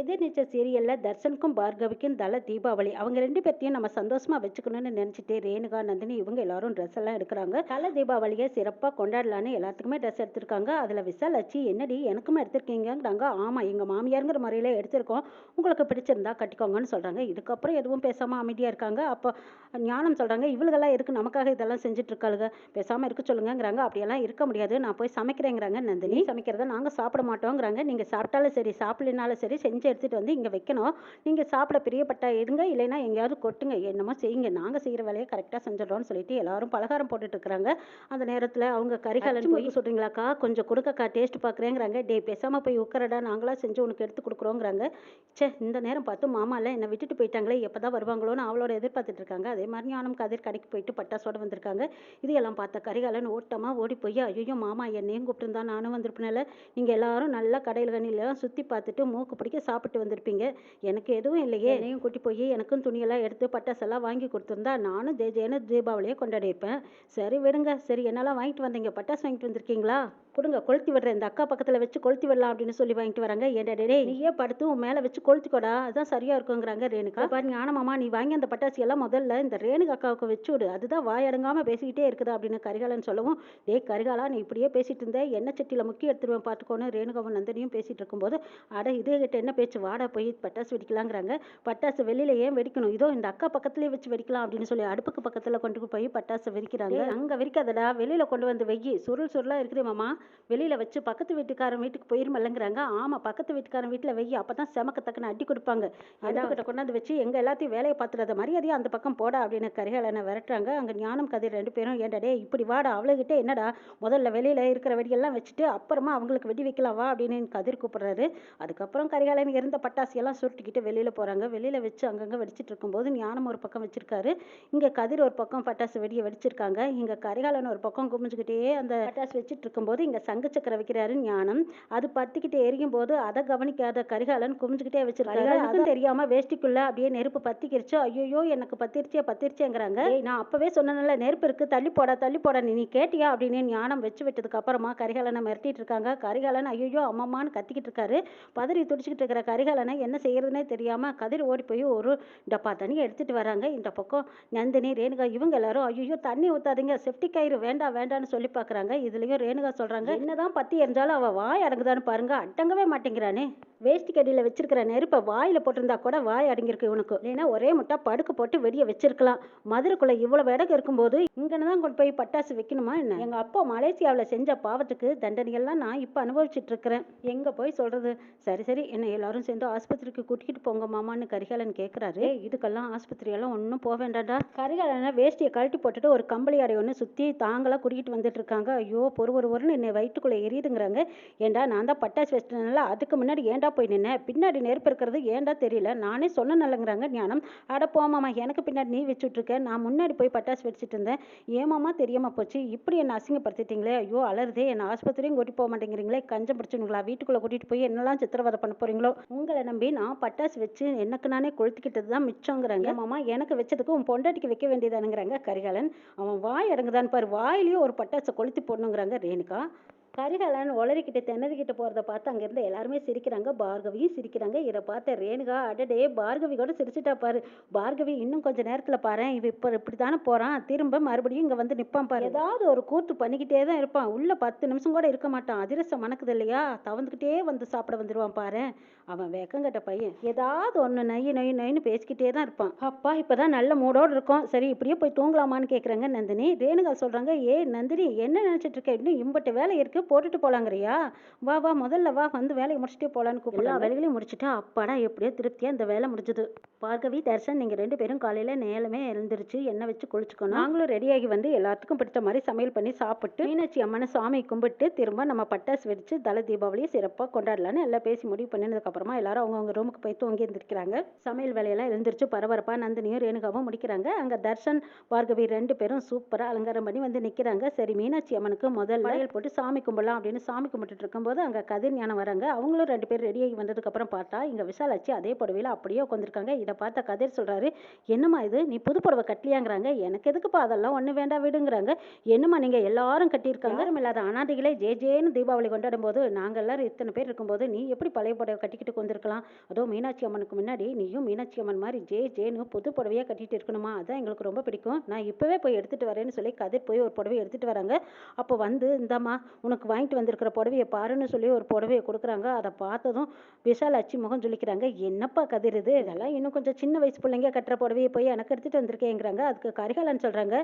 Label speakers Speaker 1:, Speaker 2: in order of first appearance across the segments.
Speaker 1: எதிர்நீச்சல் சீரியலில் தர்ஷனுக்கும் பார்கவிக்கும் தல தீபாவளி. அவங்க ரெண்டு பேர்த்தையும் நம்ம சந்தோஷமா வச்சுக்கணும்னு நினச்சிட்டு ரேணுகா நந்தினி இவங்க எல்லாரும் ட்ரெஸ் எல்லாம் எடுக்கிறாங்க. தல தீபாவளியை சிறப்பாக கொண்டாடலான்னு எல்லாத்துக்குமே ட்ரெஸ் எடுத்திருக்காங்க. அதில் விசாலாச்சி என்னடி எனக்குமே எடுத்திருக்கீங்கிறாங்க ஆமாம் எங்கள் மாமியாருங்கிற முறையில் எடுத்திருக்கோம். உங்களுக்கு பிடிச்சிருந்தா கட்டிக்கோங்கன்னு சொல்கிறாங்க இதுக்கப்புறம் எதுவும் பேசாமல் அமைதியாக இருக்காங்க. அப்போ ஞானம் சொல்கிறாங்க இவளுகெல்லாம் இருக்குது நமக்காக இதெல்லாம் செஞ்சுட்டு இருக்காளுங்க பேசாமல் இருக்க சொல்லுங்கங்கிறாங்க. அப்படியெல்லாம் இருக்க முடியாது. நான் போய் சமைக்கிறேங்கிறாங்க நந்தினி. சமைக்கிறத நாங்கள் சாப்பிட மாட்டோங்கிறாங்க. நீங்கள் சாப்பிட்டாலும் சரி சாப்பிடலனாலும் சரி செஞ்சு எடுத்துகிட்டு வந்து இங்கே வைக்கணும். நீங்கள் சாப்பிட பிரியப்பட்டா எடுங்க இல்லைன்னா எங்கேயாவது கொட்டுங்க. என்னமோ செய்யுங்க. நாங்கள் செய்கிற வேலையை கரெக்டாக செஞ்சிடறோம்னு சொல்லிட்டு எல்லாரும் பலகாரம் போட்டுட்டு இருக்கிறாங்க. அந்த நேரத்தில் அவங்க கறிகாலன் போய் சொல்கிறீங்களாக்கா கொஞ்சம் கொடுக்கக்கா டேஸ்ட் பார்க்குறேங்கிறாங்க டே பேசாமல் போய் உட்காரடா. நாங்களா செஞ்சு உனக்கு எடுத்து கொடுக்குறோங்கிறாங்க. ச்சே இந்த நேரம் பார்த்து மாமா இல்லை என்னை விட்டுட்டு போயிட்டாங்களே. எப்போ தான் வருவாங்களோன்னு அவளோட எதிர்பார்த்துட்டு இருக்காங்க. அதே மாதிரி ஞானம் கதிர் கடைக்கு போயிட்டு பட்டாசோட வந்திருக்காங்க. இதையெல்லாம் பார்த்த கரிகாலன் ஓட்டமாக ஓடி போய் ஐயோ மாமா என்னையும் கூப்பிட்டுருந்தா நானும் வந்திருப்பேன்ல நீங்கள் எல்லாரும் நல்லா கடையில் கண்ணிலாம் சுற்றி பார்த்துட்டு மூக்கு பிடிக்க சாப்பிட்டு வந்திருப்பீங்க. எனக்கு எதுவும் இல்லையே. என்னையும் கூட்டி போய் எனக்கும் துணியெல்லாம் எடுத்து பட்டாசெல்லாம் வாங்கி கொடுத்துருந்தா நானும் ஜெய ஜெயனு தீபாவளியை கொண்டாடிப்பேன் சரி விடுங்க. சரி என்னெல்லாம் வாங்கிட்டு வந்தீங்க? பட்டாசு வாங்கிட்டு வந்திருக்கீங்களா? கொடுங்க கொளுத்தி விடுறேன். இந்த அக்கா பக்கத்தில் வச்சு கொளுத்தி விடலாம் அப்படின்னு சொல்லி வாங்கிட்டு வராங்க. ஏன்டா டேய் நீயே படுத்து உன் மேலே வச்சு கொளுத்திக்கோடா? அதுதான் சரியாக இருக்குங்கிறாங்க ரேணுகா. பாருங்க ஆனமாமா நீ வாங்கி அந்த பட்டாசு எல்லாம் முதல்ல இந்த ரேணுகா அக்காவுக்கு வச்சு விடு. அதுதான் வாயடங்காமல் பேசிக்கிட்டே இருக்குது அப்படின்னு கரிகாலன் சொல்லவும் டேய் கரிகாலா நீ இப்படியே பேசிட்டு இருந்த. எண்ணெய் சட்டியில் முக்கி எடுத்துருவேன் பார்த்துக்கோன்னு ரேணுகாவும் நந்தினியும் பேசிட்டு இருக்கும்போது அட இதே கிட்ட என்ன பேச்சு? வாடா போய் பட்டாசு வெடிக்கலாங்கிறாங்க. பட்டாசு வெளியில ஏன் வெடிக்கணும்? இதோ இந்த அக்கா பக்கத்துலேயே வச்சு வெடிக்கலாம் அப்படின்னு சொல்லி அடுப்புக்கு பக்கத்தில் கொண்டு போய் பட்டாசு வெடிக்கிறாங்க. அங்கே வெடிக்காதடா. வெளியில் கொண்டு வந்து வெயி. சுருள் சுருளாக இருக்குது மாமா. வெளியில வச்சு பக்கத்து வீட்டுக்காரன் வீட்டுக்கு போயிருமல்லங்கிறாங்க. ஆமா பக்கத்து வீட்டுக்காரன் வீட்டுல வெயி அப்பதான் செமக்கத்தக்கன அடி கொடுப்பாங்க. அடுப்புக்கிட்ட கொண்டாந்து வச்சு எங்க எல்லாத்தையும் வேலையை பார்த்துறத மரியாதையா அந்த பக்கம் போடா அப்படின்னு கரிகாலனை விரட்டுறாங்க. அங்க ஞானம் கதிர் ரெண்டு பேரும் ஏன்டா டேய் இப்படி வாடா அவளுகிட்ட என்னடா முதல்ல வெளியில இருக்கிற வெடியெல்லாம் வச்சுட்டு அப்புறமா அவங்களுக்கு வெடி வைக்கலாம் வா அப்படின்னு கதிர் கூப்பிடுறாரு. அதுக்கப்புறம் கரிகாலன் இருந்த பட்டாசியெல்லாம் சுருட்டிக்கிட்டு வெளியில போறாங்க. வெளியில வச்சு அங்கங்க வெடிச்சிட்டு இருக்கும்போது ஞானம் ஒரு பக்கம் வச்சிருக்காரு. இங்க கதிர் ஒரு பக்கம் பட்டாசு வெடியை வெடிச்சிருக்காங்க. இங்க கரிகாலன் ஒரு பக்கம் குமிஞ்சுக்கிட்டே அந்த பட்டாசு வச்சிட்டு இருக்கும்போது இங்க சங்கு சக்கரை வைக்கிறாரு ஞானம். அது பத்திக்கிட்டு எரியும் போது அதை கவனிக்காத கரிகாலன் குமிஞ்சுக்கிட்டே வச்சிருக்காரு. அதுவும் தெரியாம வேஷ்டிக்குள்ள அப்படியே நெருப்பு பத்திக்கிருச்சு. ஐயோ எனக்கு பத்திருச்சே பத்திருச்சேங்கிறாங்க. நான் அப்பவே சொன்னேன்ல நெருப்பு இருக்கு தள்ளி போடா தள்ளி போடா நீ கேட்டியா அப்படின்னு ஞானம் வச்சு விட்டதுக்கு அப்புறமா கரிகாலனை மிரட்டிட்டு இருக்காங்க. கரிகாலன் ஐயோ அம்மம்மான்னு கத்திக்கிட்டு இருக்காரு. பதறி துடிச்சுக்கிட்டு இருக்கிற கரிகாலனை என்ன செய்யறதுனே தெரியாம கதிர் ஓடி போய் ஒரு டப்பா தண்ணி எடுத்துட்டு வராங்க. இந்த பக்கம் நந்தினி ரேணுகா இவங்க எல்லாரும் ஐயோ தண்ணி ஊத்தாதீங்க செப்டி கயிறு வேண்டாம் வேண்டாம்னு சொல்லி பார்க்கறாங்க இதுலயும் ரேணுகா சொல்றாங்க. என்னதான் பத்தி எரிஞ்சாலும் அவ வாய் அடங்குதான்னு பாருங்க அடங்கவே மாட்டேங்கிறானே. வேஷ்டி கடியில் வச்சிருக்கிற நெருப்பை வாயில போட்டிருந்தா கூட வாய் அடங்கியிருக்கு இவனுக்கு. இல்லைன்னா ஒரே முட்டா படுக்க போட்டு வெடிய வச்சிருக்கலாம். மதுரைக்குள்ள இவ்வளவு இடம் இருக்கும்போது இங்கன்னு தான் கொண்டு போய் பட்டாசு வைக்கணுமா என்ன? எங்க அப்பா மலேசியாவில் செஞ்ச பாவத்துக்கு தண்டனையெல்லாம் நான் இப்போ அனுபவிச்சுட்டு இருக்கிறேன் எங்க போய் சொல்றது? சரி சரி என்ன எல்லாரும் சேர்ந்து ஆஸ்பத்திரிக்கு கூட்டிகிட்டு போங்க மாமான்னு கரிகாலன் கேட்குறாரு இதுக்கெல்லாம் ஆஸ்பத்திரியெல்லாம் ஒன்றும் போக வேண்டாம்டா. கரிகாலனை வேஷ்டியை கழட்டி போட்டுட்டு ஒரு கம்பளி அடை ஒன்று சுற்றி தாங்களாக குடிக்கிட்டு வந்துட்டு இருக்காங்க. ஐயோ பொறு ஒரு ஒருன்னு என்னை வயிற்றுக்குள்ளே எரியுதுங்கிறாங்க. ஏண்டா நான் தான் பட்டாசு வச்சிட்டனால அதுக்கு முன்னாடி ஏன்டா போய் நின்னேன் பின்னாடி நெருப்பு இருக்கிறது ஏன்டா தெரியல? நானே சொன்னேன்லங்கிறாங்க ஞானம். அட போமாமா எனக்கு பின்னாடி நீ வச்சுட்ருக்க. நான் முன்னாடி போய் பட்டாசு வச்சுட்டு இருந்தேன். ஏமாமா தெரியாமல் போச்சு? இப்படி என்னை அசிங்கப்படுத்திட்டீங்களே? ஐயோ அலருதே என்னை ஆஸ்பத்திரியும் கூட்டிட்டு போக மாட்டேங்கிறீங்களே? கஞ்சம் பிடிச்சுங்களா வீட்டுக்குள்ளே கூட்டிட்டு போய் என்னெல்லாம் சித்திரவதை பண்ண போறீங்களோ? உங்களை நம்பி நான் பட்டாசு வச்சு எனக்கு நானே கொளுத்திக்கிட்டது தான் மிச்சங்கிறாங்க. மாமா எனக்கு வச்சதுக்கு உன் பொண்டாட்டிக்கு வைக்க வேண்டியதானுங்கிறாங்க கரிகாலன். அவன் வாய் அடங்குதான் பாரு. வாயிலேயே ஒரு பட்டாசை கொளுத்தி போடணுங்கிறாங்க ரேணுகா. கரிகாலன் ஒளரிக்கிட்ட திணறிக்கிட்டு போகிறத பார்த்து அங்கேருந்து எல்லாருமே சிரிக்கிறாங்க. பார்கவியும் சிரிக்கிறாங்க. இதை பார்த்த ரேணுகா அடடே பார்கவி கூட சிரிச்சிட்டா பாரு. பார்கவி இன்னும் கொஞ்சம் நேரத்தில் பாரு. இவ இப்போ இப்படி தானே போகிறான் திரும்ப மறுபடியும் இங்கே வந்து நிற்பான் பாரு. ஏதாவது ஒரு கூத்து பண்ணிக்கிட்டே தான் இருப்பான். உள்ள பத்து நிமிஷம் கூட இருக்க மாட்டான். அதிரசம் மணக்குது இல்லையா? தவந்துக்கிட்டே வந்து சாப்பிட வந்துடுவான் பாரு. அவன் வெக்கங்கட்ட பையன். ஏதாவது ஒன்று நொய் நொய் நொய்னு பேசிக்கிட்டே தான் இருப்பான். அப்பா இப்போதான் நல்ல மூடோடு இருக்கும். சரி இப்படியே போய் தூங்கலாமான்னு கேட்குறாங்க நந்தினி. ரேணுகா சொல்கிறாங்க ஏ நந்தினி என்ன நினச்சிட்டு இருக்க? இன்னும் இம்பட்டு வேலை இருக்கு போட்டுட்டு போலாங்கறியா? வா வா முதல்ல வா வந்து வேலையை முடிச்சுட்டே போலான்னு கூப்பிடலாம் எல்லா வேலைகளையும் முடிச்சுட்டு அப்பாடா எப்படியோ திருப்தியாக இந்த வேலை முடிஞ்சது. பார்கவி தர்ஷன் நீங்கள் ரெண்டு பேரும் காலையில் நேரமே எழுந்திருச்சு எண்ணெய் வச்சு குளிச்சுக்கணும். நாங்களும் ரெடியாகி வந்து எல்லாத்துக்கும் பிடிச்ச மாதிரி சமையல் பண்ணி சாப்பிட்டு மீனாட்சி அம்மனை சாமி கும்பிட்டு திரும்ப நம்ம பட்டாசு வெடிச்சு தலை தீபாவளியை சிறப்பாக கொண்டாடலான்னு எல்லாம் பேசி முடிவு பண்ணினதுக்கப்புறமா எல்லாரும் அவங்கவுங்க ரூமுக்கு போய் தூங்கி இருந்திருக்கிறாங்க சமையல் வேலையெல்லாம் எழுந்திரிச்சு பரபரப்பாக நந்தினியும் ரேணுகாவும் முடிக்கிறாங்க. அங்கே தர்ஷன் பார்கவி ரெண்டு பேரும் சூப்பராக அலங்காரம் பண்ணி வந்து நிற்கிறாங்க சரி மீனாட்சி அம்மனுக்கு முதல்ல வளையல் போட்டு சாமி கும்பிடலாம் அப்படின்னு சாமி கும்பிட்டுட்டு இருக்கும்போது அங்கே கதிர் ஞானம் வராங்க. அவங்களும் ரெண்டு பேரும் ரெடியாகி வந்ததுக்கப்புறம் பார்த்தா இங்கே விசாலாச்சி அதே புடவையில் அப்படியே உட்காந்துருக்காங்க இதை பார்த்த கதிர் சொல்கிறாரு என்னம்மா இது? நீ புது புடவை கட்டலையாங்கிறாங்க. எனக்கு எதுக்குப்பா அதெல்லாம் ஒன்றும் வேண்டாம் விடுங்கிறாங்க. என்னம்மா நீங்கள் எல்லாரும் கட்டியிருக்காங்க? யாரும் இல்லாத அனாதைகளே ஜே ஜேன்னு தீபாவளி கொண்டாடும் போது நாங்கள் எல்லாரும் இத்தனை பேர் இருக்கும்போது நீ எப்படி பழைய புடவை கட்டிக்கிட்டு வந்திருக்கலாம் அதோ மீனாட்சி அம்மனுக்கு முன்னாடி நீயும் மீனாட்சி அம்மன் மாதிரி ஜே ஜேன்னு புது புடவையாக கட்டிட்டு இருக்கணுமா? அதான் எங்களுக்கு ரொம்ப பிடிக்கும். நான் இப்போவே போய் எடுத்துகிட்டு வரேன்னு சொல்லி கதிர் போய் ஒரு புடவை எடுத்துகிட்டு வராங்க. அப்போ வந்து இந்தாம்மா உனக்கு வாங்கிட்டு வந்திருக்கிற புடவையை பாருன்னு சொல்லி ஒரு புடவையை கொடுக்குறாங்க. அதை பார்த்ததும் விஷாலாட்சி முகம் சொல்லிக்கிறாங்க என்னப்பா கதிர் இது? இதெல்லாம் இன்னும் கொஞ்சம் சின்ன வயசு பிள்ளைங்க கட்டுற புடவையை போய் எனக்கு எடுத்துகிட்டு வந்திருக்கேங்கிறாங்க. அதுக்கு கரிகாலன் சொல்கிறாங்க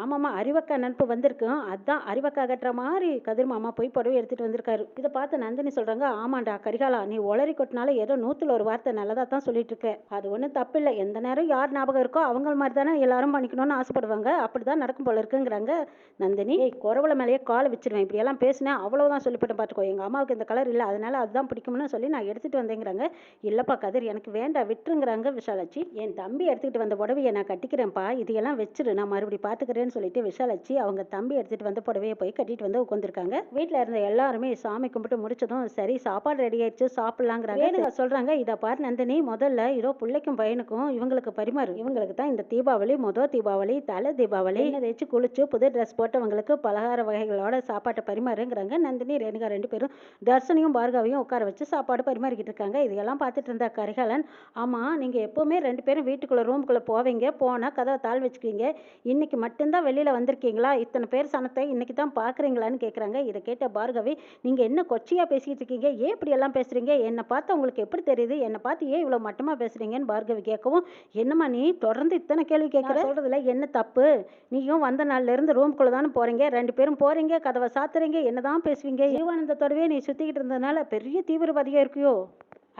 Speaker 1: ஆமாம்மா அறிவக்கா நினப்பு வந்திருக்கும் அதான் அறிவக்கா கட்டுற மாதிரி கதிர் மாமா போய் புடவை எடுத்துகிட்டு வந்திருக்காரு. இதை பார்த்து நந்தினி சொல்கிறாங்க ஆமாண்டா கரிகாலா நீ ஒளரி கொட்டினால ஏதோ நூற்றுல ஒரு வார்த்தை நல்லதாக தான் சொல்லிட்டு இருக்க. அது ஒன்றும் தப்பில்லை. எந்த நேரம் யார் ஞாபகம் இருக்கோ அவங்க மாதிரி தானே எல்லாரும் பண்ணிக்கணும்னு ஆசைப்படுவாங்க. அப்படி தான் நடக்கும் போல இருக்குங்கிறாங்க நந்தினி. குறவுல மேலேயே கால் வச்சிருவேன். இப்படியெல்லாம் பேசினேன் அவ்வளோதான் சொல்லிவிட்டு பார்த்துக்கோ எங்கள் அம்மாவுக்கு இந்த கலர் இல்லை. அதனால அதுதான் பிடிக்கும்னு சொல்லி நான் எடுத்துகிட்டு வந்தேங்கிறாங்க. இல்லைப்பா கதிர் எனக்கு வேண்டாம் விட்டுருங்கிறாங்க விஷாலாச்சி என் தம்பி எடுத்துக்கிட்டு வந்த புடவையை நான் கட்டிக்கிறேன்ப்பா. இதையெல்லாம் வச்சிரு. நான் மறுபடி பார்த்துக்கிறேன்னு சொல்லிட்டு விஷாலாச்சி அவங்க தம்பி எடுத்துகிட்டு வந்த புடவையை போய் கட்டிட்டு வந்து உட்காந்துருக்காங்க வீட்டில் இருந்த எல்லாருமே சாமி கும்பிட்டு முடிச்சதும் சரி சாப்பாடு ரெடி ஆயிடுச்சு சாப்பிட்லாங்கிறாங்க. சொல்கிறாங்க இதை பார் நந்தினி முதல்ல இதோ பிள்ளைக்கும் பையனுக்கும் இவங்களுக்கு பரிமாறு. இவங்களுக்கு தான் இந்த தீபாவளி முதல் தீபாவளி தலை தீபாவளி. எண்ணெய் தேய்ச்சி குளிச்சு புது ட்ரெஸ் போட்டவங்களுக்கு பலகார வகைகளோட சாப்பாட்டை பரிமாறுங்கிறாங்க நந்தினி ரேணுகா ரெண்டு பேரும் தர்ஷனையும் பார்கவையும் உட்கார வச்சு சாப்பாடு பரிமாறிக்கிட்டு இருக்காங்க. இதையெல்லாம் பார்த்துட்டு இருந்தா கரிகாலன் ஆமாம் நீங்கள் எப்போவுமே ரெண்டு பேரும் வீட்டுக்குள்ளே ரூமுக்குள்ளே போவீங்க. போனால் கதவை தாழ் வச்சுக்குவீங்க. இன்னைக்கு மட்டும்தான் வெளியில் வந்திருக்கீங்களா? இத்தனை பேர் சனத்தை இன்னைக்கு தான் பார்க்குறீங்களான்னு கேட்குறாங்க இதை கேட்ட பார்கவி நீங்கள் என்ன கொச்சையாக பேசிக்கிட்டு இருக்கீங்க? ஏன் இப்படி எல்லாம் பேசுகிறீங்க என்னை பார்த்து உங்களுக்கு எப்படி தெரியுது? என்னை பார்த்து ஏன் இவ்வளோ மட்டமாக பேசுகிறீங்கன்னு பார்கவி கேட்கவும் என்னம்மா நீ தொடர்ந்து இத்தனை கேள்வி கேட்குற சொல்கிறதுல என்ன தப்பு? நீயும் வந்த நாள்ல இருந்து ரூம்குள்ளே தானே போகிறீங்க ரெண்டு பேரும் போகிறீங்க கதவை சாத்துறீங்க என்ன தான் பேசுவீங்க? ஜீவானந்தத்தோடவே நீ சுற்றிக்கிட்டு இருந்ததுனால பெரிய தீவிரவாதியாக இருக்கியோ?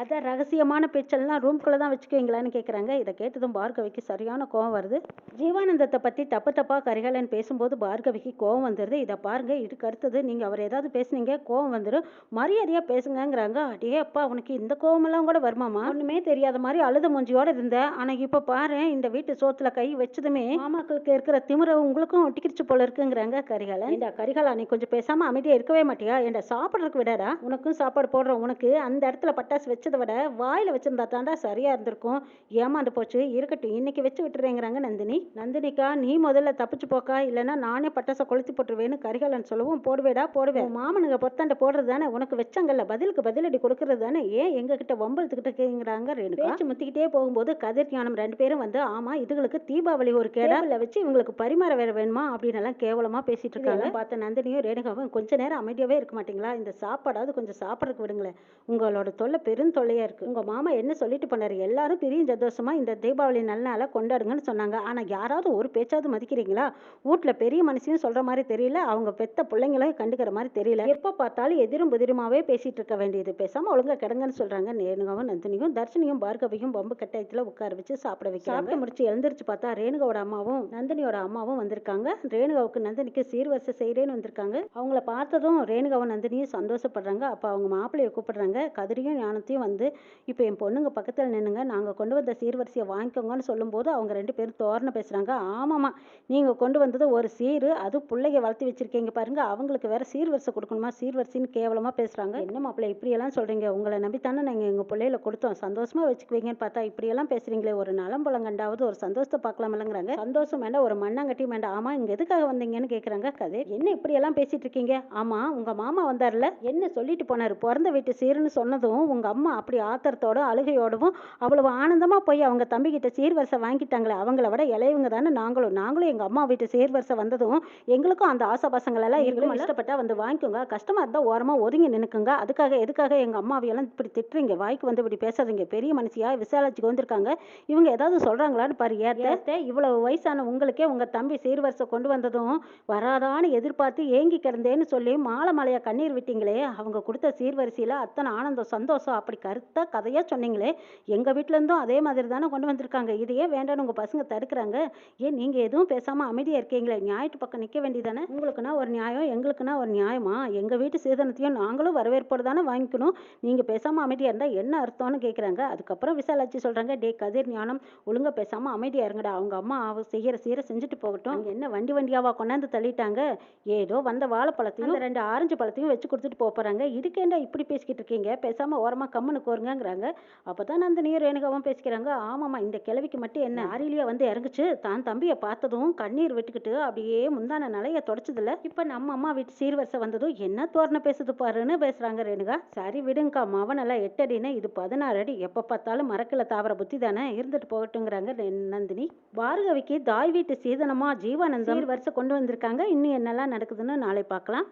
Speaker 1: அதான் ரகசியமான பேச்செல்லாம் ரூம்குள்ளே தான் வச்சுக்குவீங்களான்னு கேட்குறாங்க இதை கேட்டதும் பார்கவிக்கு சரியான கோவம் வருது. ஜீவானந்தத்தை பற்றி தப்பு தப்பாக கரிகாலன் பேசும்போது பார்கவிக்கு கோவம் வந்துடுது இதை பாருங்கள் இதுக்கு அடுத்தது நீங்கள் அவர் ஏதாவது பேசுனீங்க கோவம் வந்துடும் மரியாதையாக பேசுங்கங்கிறாங்க. அடியே அப்பா அவனுக்கு இந்த கோவமெல்லாம் கூட வருமாமா ஒன்றுமே தெரியாத மாதிரி அழுத மூஞ்சியோடு இருந்தேன் ஆனால் இப்போ பாரு இந்த வீட்டு சோத்தில் கை வச்சதுமே மாமாக்களுக்கு இருக்கிற திமிர உங்களுக்கும் ஒட்டிக்கிடுச்சு போல இருக்குங்கிறாங்க கரிகாலன். இந்த கரிகாலா நீ கொஞ்சம் பேசாமல் அமைதியாக இருக்கவே மாட்டியா? என்ன சாப்பிட்றதுக்கு விடாடா உனக்கும் சாப்பாடு போடுறோம் உனக்கு. அந்த இடத்துல பட்டாசு வச்சு வச்சதை விட வாயில் வச்சிருந்தா தாண்டா சரியா இருந்திருக்கும். ஏமாந்து போச்சு. இருக்கட்டும் இன்னைக்கு வச்சு விட்டுறேங்கிறாங்க நந்தினி. நந்தினிக்கா நீ முதல்ல தப்பிச்சு போக்கா? இல்லைன்னா நானே பட்டாசை கொளுத்தி போட்டுருவேன்னு கரிகாலன் சொல்லவும் போடுவேடா போடுவேன் மாமனுங்க பொத்தாண்ட போடுறது தானே? உனக்கு வச்சாங்கல்ல பதிலுக்கு பதிலடி கொடுக்கறது தானே? ஏன் எங்ககிட்ட வம்பளத்துக்கிட்ட கேங்கிறாங்க ரேணுகா? பேச்சு முத்திக்கிட்டே போகும்போது கதிர் ஞானம் ரெண்டு பேரும் வந்து ஆமா இதுகளுக்கு தீபாவளி ஒரு கேடாவில் வச்சு இவங்களுக்கு பரிமாற வேற வேணுமா? அப்படின்னு எல்லாம் கேவலமா பேசிட்டு இருக்காங்க. பார்த்த நந்தினியும் ரேணுகாவும் கொஞ்ச நேரம் அமைதியாவே இருக்க மாட்டீங்களா? இந்த சாப்பாடாவது கொஞ்சம் சாப்பிட்றதுக்கு விடுங்களேன். உங்களோட தொல்லை பெரும் தொல்லையாக இருக்கு. உங்க மாமா என்ன சொல்லிட்டு போனார்? எல்லாரும் பெரிய சந்தோஷமாக இந்த தீபாவளி நல்ல நாளா கொண்டாடுங்கன்னு சொன்னாங்க. ஆனால் யாராவது ஒரு பேச்சாவது மதிக்கிறீங்களா? வீட்ல பெரிய மனுஷையும் சொல்ற மாதிரி தெரியல. அவங்க பெத்த பிள்ளைங்களும் கண்டுக்கிற மாதிரி தெரியல. எப்போ பார்த்தாலும் எதிரும் புதிருமாவே பேசிகிட்டு இருக்க வேண்டியது. பேசாமல் ஒழுங்காக கிடங்கன்னு சொல்கிறாங்க ரேணுகாவும் நந்தினியும் தர்ஷனியும் பார்கவியும் பம்பு கட்டாயத்தில் உட்கார வச்சு சாப்பிட வைக்கிறாங்க. சாப்பிட்டு முடிச்சு எழுந்திரிச்சு பார்த்தா ரேணுகாவோட அம்மாவும் நந்தினியோட அம்மாவும் வந்திருக்காங்க. ரேணுகாவுக்கு நந்தினிக்கு சீர்வரிசை செய்கிறேன்னு வந்திருக்காங்க. அவங்கள பார்த்ததும் ரேணுகாவும் நந்தினியும் சந்தோஷப்படுறாங்க. அப்போ அவங்க மாப்பிள்ளையை கூப்பிடுறாங்க. கதிரியும் ஞானத்தையும் வந்து இப்போ என் பொண்ணுங்க பக்கத்தில் நின்னுங்க நாங்கள் கொண்டு வந்த சீர்வரிசையை வாங்கிக்கோங்கன்னு சொல்லும்போது அவங்க ரெண்டு பேரும் தோரணை பேசுகிறாங்க ஆமாம்மா நீங்கள் கொண்டு வந்தது ஒரு சீர் அது பிள்ளைங்க வளர்த்து வச்சிருக்கீங்க பாருங்க அவங்களுக்கு வேற சீர்வரிசை கொடுக்கணுமா? சீர்வரிசைன்னு கேவலமாக பேசுகிறாங்க என்ன மாப்பிள்ளை இப்படியெல்லாம் சொல்கிறீங்க உங்களை நம்பி தானே நாங்கள் எங்கள் பிள்ளையில கொடுத்தோம். சந்தோஷமாக வச்சுக்குவீங்கன்னு பார்த்தா இப்படியெல்லாம் பேசுகிறீங்களே ஒரு நலம்புலம் கண்டாவது ஒரு சந்தோஷத்தை பார்க்கலாமில்லங்கிறாங்க. சந்தோஷம் வேண்டாம் ஒரு மண்ணாங்கட்டியும் வேண்டாம். ஆமாம் இங்கே எதுக்காக வந்தீங்கன்னு கேட்குறாங்க கதை. என்ன இப்படியெல்லாம் பேசிகிட்டு பேசிட்டு இருக்கீங்க? ஆமாம் உங்கள் மாமா வந்தார்ல என்ன சொல்லிட்டு போனார்? பிறந்த வீட்டு சீருன்னு சொன்னதும் உங்க அம்மா அப்படி ஆத்திரத்தோட அழுகையோடவும் அவ்வளவு ஆனந்தமா போய் அவங்க தம்பி கிட்ட சீர்வரிசை வாங்கிட்டாங்களே அவங்கள விட இளையவங்க தானே நாங்களும். நாங்களும் எங்க அம்மா வீட்டு சீர்வரிசை வந்ததும் எங்களுக்கும் அந்த ஆசாபாசங்கள் எல்லாம் இருக்கணும் இஷ்டப்பட்டா வந்து வாங்கிக்கோங்க. கஷ்டமா இருந்தா ஓரமா ஒதுங்கி நின்னுக்குங்க. அதுக்காக எதுக்காக எங்க அம்மாவையெல்லாம் இப்படி திட்டுறீங்க? வாய்க்கு வந்து இப்படி பேசாதீங்க. பெரிய மனுஷியா விசாலாச்சிக்கு வந்திருக்காங்க இவங்க ஏதாவது சொல்றாங்களான்னு பாரு ஏத்த இவ்வளவு வயசான உங்களுக்கே உங்க தம்பி சீர்வரிசை கொண்டு வந்ததும் வராதான்னு எதிர்பார்த்து ஏங்கி கிடந்தேன்னு சொல்லி மாலை மாலையா கண்ணீர் விட்டீங்களே அவங்க கொடுத்த சீர்வரிசையில அத்தனை ஆனந்தம் சந்தோஷம் அப்படி அப்படி கருத்தா கதையாக சொன்னீங்களே எங்க வீட்ல இருந்தும் அதே மாதிரி தானே கொண்டு வந்திருக்காங்க. இதையே வேண்டாம்னு உங்க பசங்க தடுக்கிறாங்க. ஏன் நீங்க எதுவும் பேசாமல் அமைதியாக இருக்கீங்களே? நியாயத்து பக்கம் நிற்க வேண்டியதானே? உங்களுக்குன்னா ஒரு நியாயம் எங்களுக்குன்னா ஒரு நியாயமா? எங்கள் வீட்டு சீதனத்தையும் நாங்களும் வரவேற்போடு தானே வாங்கிக்கணும். நீங்கள் பேசாமல் அமைதியாக இருந்தால் என்ன அர்த்தம்னு கேட்குறாங்க அதுக்கப்புறம் விசாலாச்சி சொல்கிறாங்க டே கதிர் ஞானம் ஒழுங்கா பேசாமல் அமைதியாக இருங்கடா. அவங்க அம்மா அவ செய்கிற சீர செஞ்சுட்டு போகட்டும். என்ன வண்டி வண்டியாவா கொண்டாந்து தள்ளிட்டாங்க? ஏதோ வந்த வாழைப்பழத்தையும் ரெண்டு ஆரஞ்சு பழத்தையும் வச்சு கொடுத்துட்டு போகிறாங்க போறாங்க. இதுக்கேண்டா இப்படி பேசிக்கிட்டு இருக்கீங்க? பேசாமல் ஓரமாக பேசாம ஓரமா கம்முன்னு கோருங்கங்கிறாங்க அப்பதான் நந்தினியும் ரேணுகாவும் பேசிக்கிறாங்க. ஆமாமா இந்த கிழவிக்கு மட்டும் என்ன ஆரிலியா வந்து இறங்குச்சு? தான் தம்பியை பார்த்ததும் கண்ணீர் விட்டுக்கிட்டு அப்படியே முந்தான நிலைய தொடச்சதுல இப்ப நம்ம அம்மா வீட்டு சீர்வரிசை வந்ததும் என்ன தோரணை பேசுது பாருன்னு பேசுறாங்க ரேணுகா. சரி விடுங்கக்கா மவனெல்லாம் எட்டடின்னு இது பதினாறு அடி. எப்ப பார்த்தாலும் மரக்கில தாவர புத்தி தானே? இருந்துட்டு போகட்டுங்கிறாங்க நந்தினி. பார்கவிக்கு தாய் வீட்டு சீதனமா ஜீவானந்தம் வருஷம் கொண்டு வந்திருக்காங்க. இன்னும் என்னெல்லாம் நடக்குதுன்னு நாளை பார்க்கலாம்.